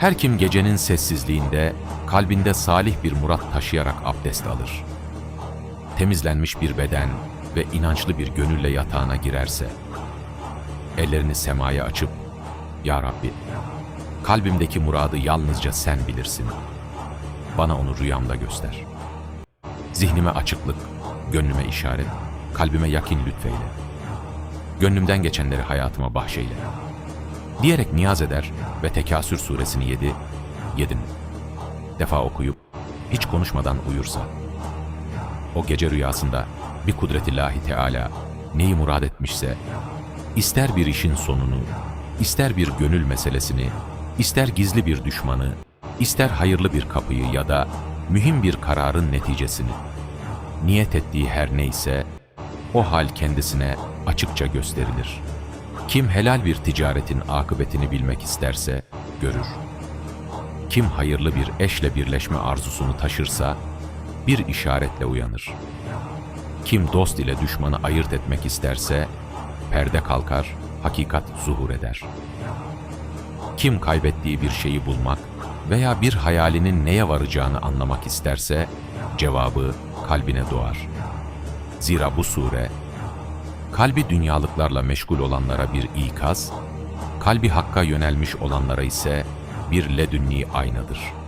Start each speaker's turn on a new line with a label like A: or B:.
A: Her kim gecenin sessizliğinde kalbinde salih bir murat taşıyarak abdest alır. Temizlenmiş bir beden ve inançlı bir gönülle yatağına girerse, ellerini semaya açıp, Ya Rabbi, kalbimdeki muradı yalnızca sen bilirsin. Bana onu rüyamda göster. Zihnime açıklık, gönlüme işaret, kalbime yakin lütfeyle. Gönlümden geçenleri hayatıma bahşeyle. Diyerek niyaz eder ve Tekasür suresini yedi, yedin. Defa okuyup hiç konuşmadan uyursa. O gece rüyasında bir kudretillahi Teala neyi murad etmişse, ister bir işin sonunu, ister bir gönül meselesini, ister gizli bir düşmanı, ister hayırlı bir kapıyı ya da mühim bir kararın neticesini, niyet ettiği her neyse, o hal kendisine açıkça gösterilir. Kim helal bir ticaretin akıbetini bilmek isterse görür. Kim hayırlı bir eşle birleşme arzusunu taşırsa bir işaretle uyanır. Kim dost ile düşmanı ayırt etmek isterse perde kalkar, hakikat zuhur eder. Kim kaybettiği bir şeyi bulmak veya bir hayalinin neye varacağını anlamak isterse cevabı kalbine doğar. Zira bu sure kalbi dünyalıklarla meşgul olanlara bir ikaz, kalbi hakka yönelmiş olanlara ise bir ledünni aynadır.''